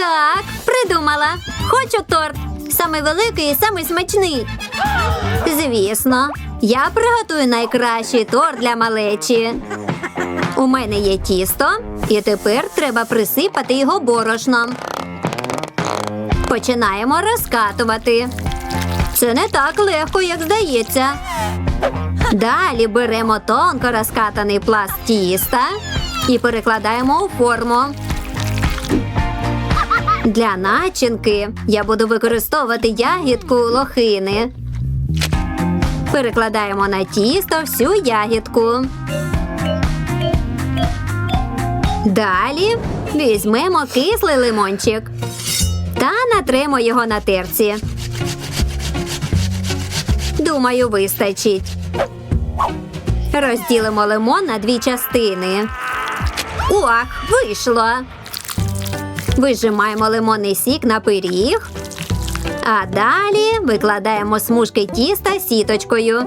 Так, придумала. Хочу торт. Самий великий і самий смачний. Звісно, я приготую найкращий торт для малечі. У мене є тісто, і тепер треба присипати його борошном. Починаємо розкатувати. Це не так легко, як здається. Далі беремо тонко розкатаний пласт тіста і перекладаємо у форму. Для начинки я буду використовувати ягідку лохини. Перекладаємо на тісто всю ягідку. Далі візьмемо кислий лимончик та натремо його на терці. Думаю, вистачить. Розділимо лимон на дві частини. Ох, вийшло. Вижимаємо лимонний сік на пиріг. А далі викладаємо смужки тіста сіточкою.